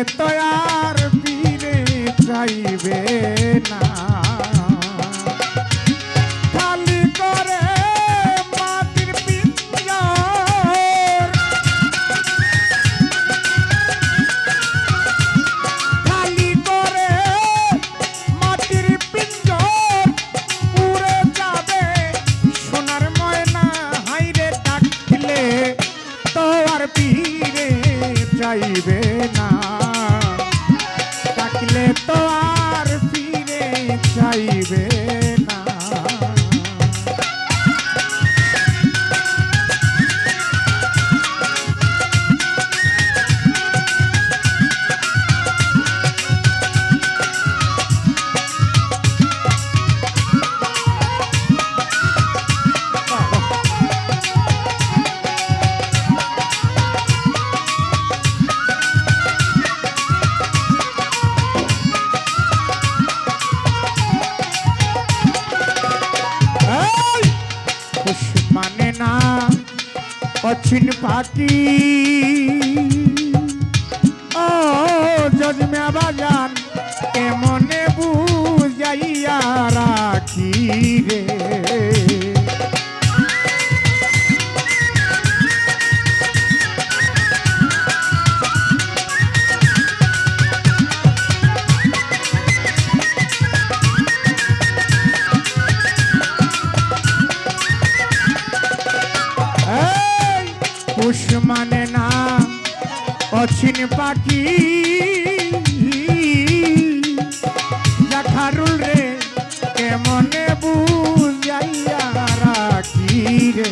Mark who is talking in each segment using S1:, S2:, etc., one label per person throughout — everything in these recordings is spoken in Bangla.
S1: estoy কঠিন পাটি। ও জন্মে বাজান এমনে বুঝাইয়া রাখি রে শৌখিন পাখি। জাখারুল রে কেমনে বুঝাইয়া রাখি রে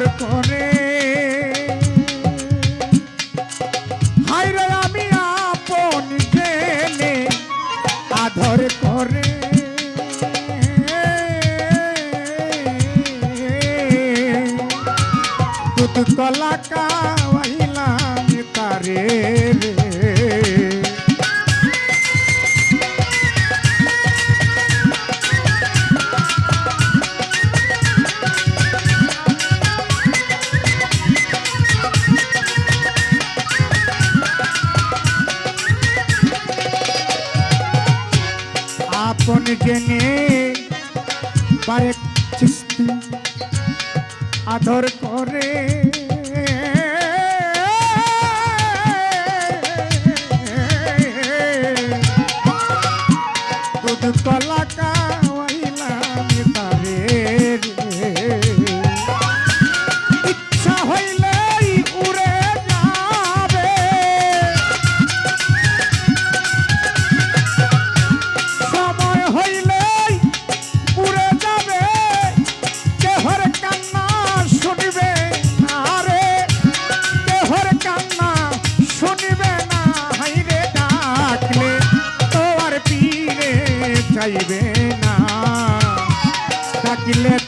S1: আমার করে। হাইরে আমি আপন জেনে আধর আমাকে পারে চিস্তি আদর করে। দুধ কলাকা Aguilera.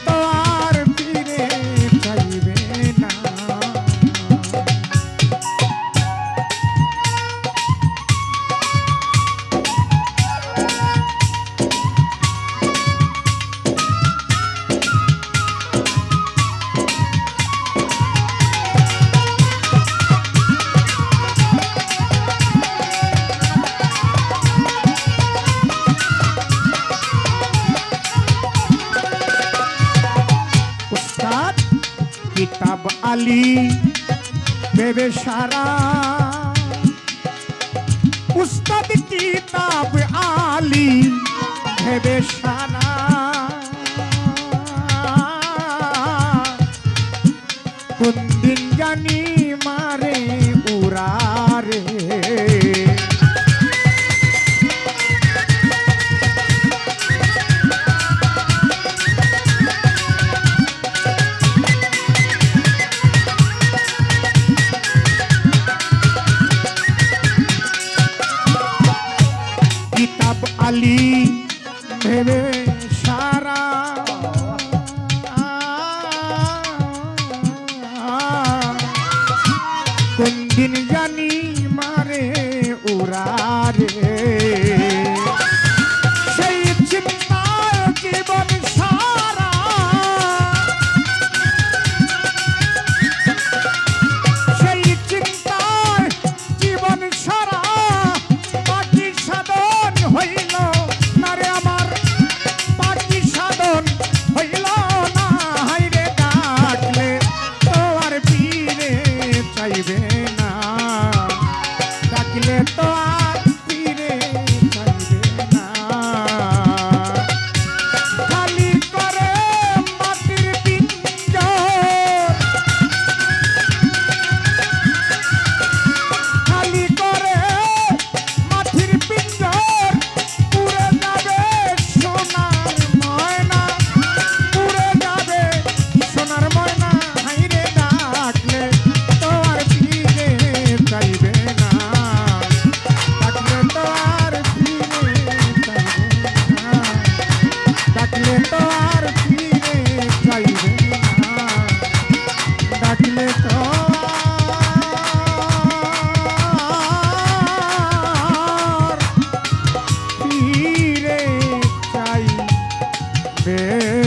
S1: খালি ভেবে সারা। উস্তাদ কিতাব আলী ভেবে সারা। কোন দিন জানি মারে উড়ারে। আলী ভেবে সারা। কোন দিন জানি মারে উড়ারে। Yeah.